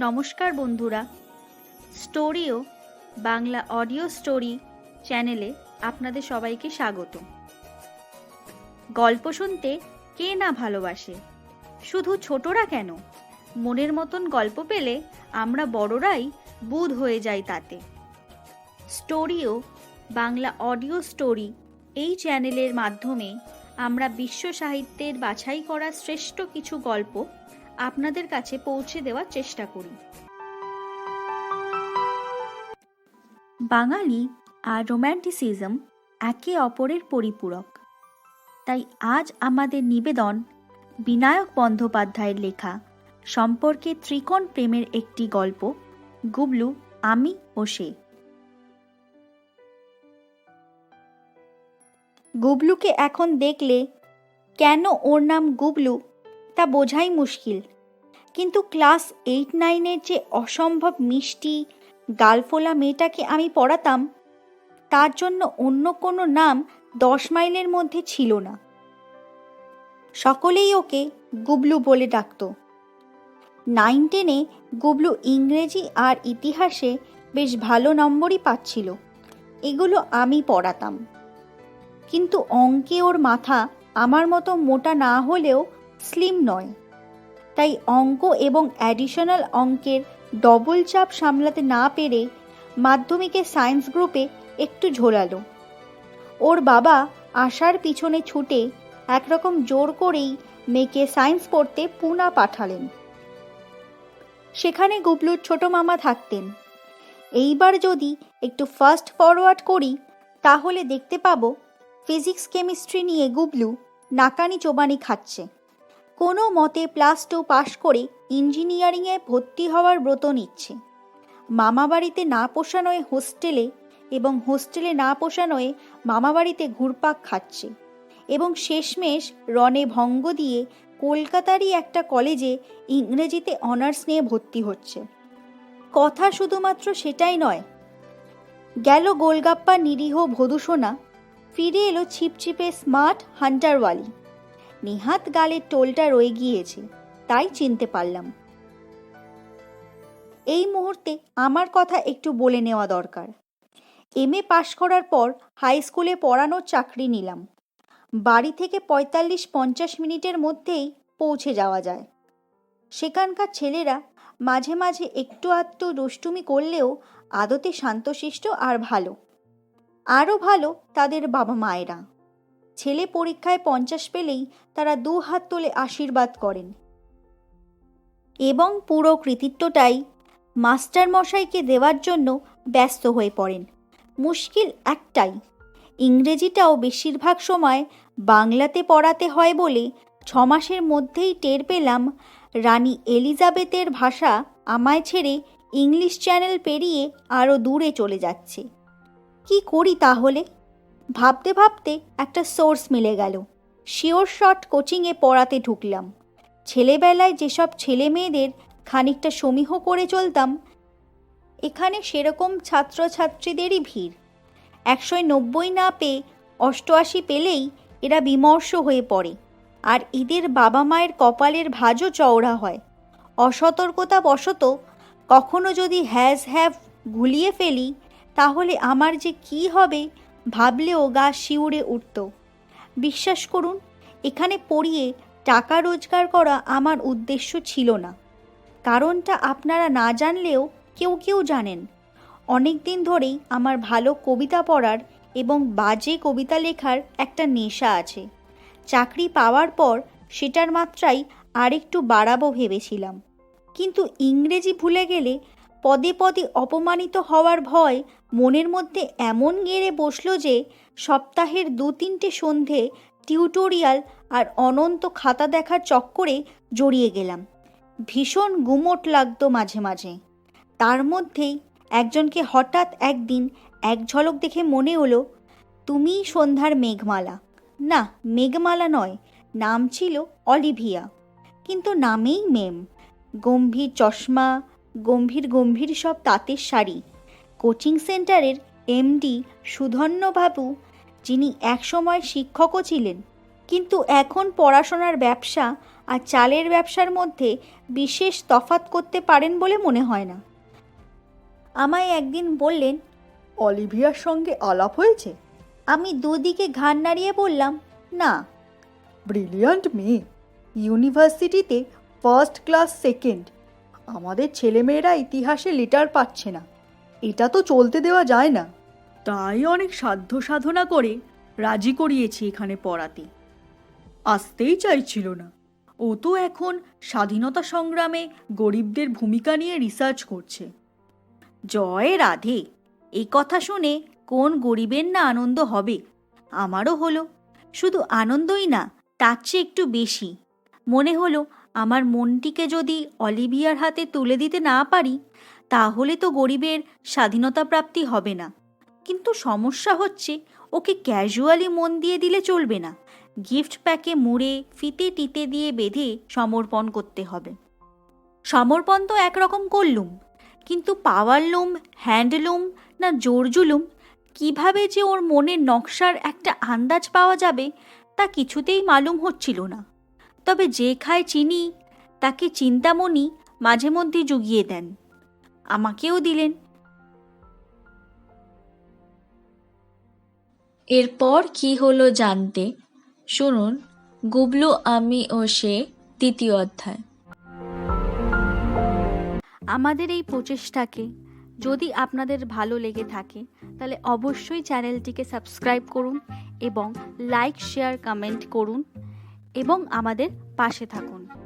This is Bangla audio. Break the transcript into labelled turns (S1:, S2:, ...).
S1: নমস্কার বন্ধুরা। স্টোরিও বাংলা অডিও স্টোরি চ্যানেলে আপনাদের সবাইকে স্বাগত। গল্প শুনতে কে না ভালোবাসে? শুধু ছোটরা কেন? মনের মতন গল্প পেলে আমরা বড়রাই বুধ হয়ে যাই তাতে। স্টোরিও বাংলা অডিও স্টোরি এই চ্যানেলের মাধ্যমে আমরা বিশ্ব সাহিত্যের বাছাই করা শ্রেষ্ঠ কিছু গল্প আপনাদের কাছে পৌঁছে দেওয়ার চেষ্টা করি। বাঙালি আর রোম্যান্টিসিজম একে অপরের পরিপূরক। তাই আজ আমাদের নিবেদন বিনায়ক বন্দ্যোপাধ্যায়ের লেখা সম্পর্কে ত্রিকোণ প্রেমের একটি গল্প, গুবলু, আমি ও সে। গুবলুকে এখন দেখলে কেন ওর নাম গুবলু তা বোঝাই মুশকিল। কিন্তু ক্লাস এইট, নাইনের যে অসম্ভব মিষ্টি, গালফোলা মেয়েটাকে আমি পড়াতাম, তার জন্য অন্য কোনো নাম দশ মাইলের মধ্যে ছিল না। সকলেই ওকে গুবলু বলে ডাকতো। নাইন টেনে গুবলু ইংরেজি আর ইতিহাসে বেশ ভালো নম্বরই পাচ্ছিল। এগুলো আমি পড়াতাম। কিন্তু অঙ্কে ওর মাথা আমার মতো মোটা না হলেও স্লিম নয়। তাই অঙ্ক এবং অ্যাডিশনাল অঙ্কের ডবল চাপ সামলাতে না পেরে মাধ্যমিকে সায়েন্স গ্রুপে একটু ঝোলালো। ওর বাবা আশার পিছনে ছুটে একরকম জোর করেই মেয়েকে সায়েন্স পড়তে পুনা পাঠালেন। সেখানে গুবলুর ছোট মামা থাকতেন। এইবার যদি একটু ফাস্ট ফরওয়ার্ড করি, তাহলে দেখতে পাবো ফিজিক্স কেমিস্ট্রি নিয়ে গুবলু নাকানি চোবানি খাচ্ছে। কোনো মতে প্লাস টু পাশ করে ইঞ্জিনিয়ারিংয়ে ভর্তি হওয়ার ব্রত নিচ্ছে। মামাবাড়িতে না পোষানোয় হোস্টেলে এবং হোস্টেলে না পোষানোয় মামাবাড়িতে ঘুরপাক খাচ্ছে এবং শেষমেশ রনে ভঙ্গ দিয়ে কলকাতারই একটা কলেজে ইংরেজিতে অনার্স নিয়ে ভর্তি হচ্ছে। কথা শুধুমাত্র সেটাই নয়, গেল গোলগাপ্পা নিরীহ ভদুসোনা, ফিরে এলো ছিপছিপে স্মার্ট হান্টারওয়ালি নিহাত গালের টোলটা রয়ে গিয়েছে, তাই চিনতে পারলাম। এই মুহূর্তে আমার কথা একটু বলে নেওয়া দরকার। এম এ পাশ করার পর হাই স্কুলে পড়ানোর চাকরি নিলাম। বাড়ি থেকে পঁয়তাল্লিশ পঞ্চাশ মিনিটের মধ্যেই পৌঁছে যাওয়া যায়। সেখানকার ছেলেরা মাঝে মাঝে একটু আধটু দুষ্টুমি করলেও আদতে শান্তশিষ্ট আর ভালো। আরও ভালো তাদের বাবা মায়েরা ছেলে পরীক্ষায় পঞ্চাশ পেলেই তারা দু হাত তুলে আশীর্বাদ করেন। এবং পুরো কৃতিত্বটাই মাস্টার মশাইকে দেওয়ার জন্য ব্যস্ত হয়ে পড়েন। মুশকিল একটাই, ইংরেজিটাও বেশিরভাগ সময় বাংলাতে পড়াতে হয় বলে ছ মাসের মধ্যেই টের পেলাম রানী এলিজাবেথের ভাষা আমায় ছেড়ে ইংলিশ চ্যানেল পেরিয়ে আরও দূরে চলে যাচ্ছে। কি করি তাহলে? ভাবতে ভাবতে একটা সোর্স মিলে গেল। শিওর শট কোচিংয়ে পড়াতে ঢুকলাম। ছেলেবেলায় যেসব ছেলে মেয়েদের খানিকটা সমীহ করে চলতাম, এখানে সেরকম ছাত্রছাত্রীদেরই ভিড়। একশো নব্বই না পেয়ে অষ্টআশি পেলেই এরা বিমর্ষ হয়ে পড়ে। আর এদের বাবা মায়ের কপালের ভাজও চওড়া হয়। অসতর্কতা বশত কখনো যদি হ্যাজ হ্যাভ গুলিয়ে ফেলি, তাহলে আমার যে কি হবে ভাবলেও গা শিউরে উঠত। বিশ্বাস করুন, এখানে পড়িয়ে টাকা রোজগার করা আমার উদ্দেশ্য ছিল না। কারণটা আপনারা না জানলেও কেউ কেউ জানেন। অনেক দিন ধরেই আমার ভালো কবিতা পড়ার এবং বাজে কবিতা লেখার একটা নেশা আছে। চাকরি পাওয়ার পর সেটার মাত্রাই আরেকটু বাড়াবো ভেবেছিলাম। কিন্তু ইংরেজি ভুলে গেলে পদে পদে অপমানিত হওয়ার ভয় মনের মধ্যে এমন গেড়ে বসল যে সপ্তাহের দু তিনটে সন্ধে টিউটোরিয়াল আর অনন্ত খাতা দেখার চক্করে জড়িয়ে গেলাম। ভীষণ গুমোট লাগতো মাঝে মাঝে। তার মধ্যেই একজনকে হঠাৎ একদিন এক ঝলক দেখে মনে হলো, তুমিই সন্ধ্যার মেঘমালা। না, মেঘমালা নয়, নাম ছিল অলিভিয়া। কিন্তু নামেই মেম গম্ভীর চশমা গম্ভীর গম্ভীর সব তাঁতের শাড়ি। কোচিং সেন্টারের এমডি সুধন্যবাবু যিনি একসময় শিক্ষকও ছিলেন, কিন্তু এখন পড়াশোনার ব্যবসা আর চালের ব্যবসার মধ্যে বিশেষ তফাত করতে পারেন বলে মনে হয় না। আমায় একদিন বললেন,
S2: অলিভিয়ার সঙ্গে আলাপ হয়েছে?
S1: আমি দুদিকে ঘাড় নাড়িয়ে বললাম, না।
S2: ব্রিলিয়ান্ট মেয়ে। ইউনিভার্সিটিতে ফার্স্ট ক্লাস সেকেন্ড। আমাদের ছেলেমেয়েরা ইতিহাসে লিটার পাচ্ছে না। এটা তো চলতে দেওয়া যায় না। তাই অনেক সাধ্য সাধনা করে রাজি করিয়েছি এখানে পড়াতে। আসতেই চাইছিল না। ও তো এখন স্বাধীনতা সংগ্রামে গরিবদের ভূমিকা নিয়ে রিসার্চ করছে।
S1: জয় রাধে এই কথা শুনে কোন গরিবের না আনন্দ হবে? আমারও হলো। শুধু আনন্দই না, তার চেয়ে একটু বেশি। মনে হলো আমার মনটিকে যদি অলিভিয়ার হাতে তুলে দিতে না পারি, তাহলে তো গরিবের স্বাধীনতা প্রাপ্তি হবে না। কিন্তু সমস্যা হচ্ছে, ওকে ক্যাজুয়ালি মন দিয়ে দিলে চলবে না। গিফট প্যাকে মুড়ে, ফিতে টিতে দিয়ে বেঁধে সমর্পণ করতে হবে। সমর্পণ তো একরকম করলুম, কিন্তু পাওয়ারলুম হ্যান্ডলুম না জোরজুলুম কীভাবে যে ওর মনের নকশার একটা আন্দাজ পাওয়া যাবে, তা কিছুতেই মালুম হচ্ছিল না। তবে যে খায় চিনি তাকে চিন্তামণি মাঝে মধ্যে জুগিয়ে দেন। আমাকেও দিলেন।
S3: এরপর কি হলো জানতে? শুনুন গুবলু আমি ও সে দ্বিতীয় অধ্যায়।
S1: আমাদের এই প্রচেষ্টাকে যদি আপনাদের ভালো লেগে থাকে তাহলে অবশ্যই চ্যানেলটিকে সাবস্ক্রাইব করুন এবং লাইক শেয়ার কমেন্ট করুন। এবং আমাদের পাশে থাকুন।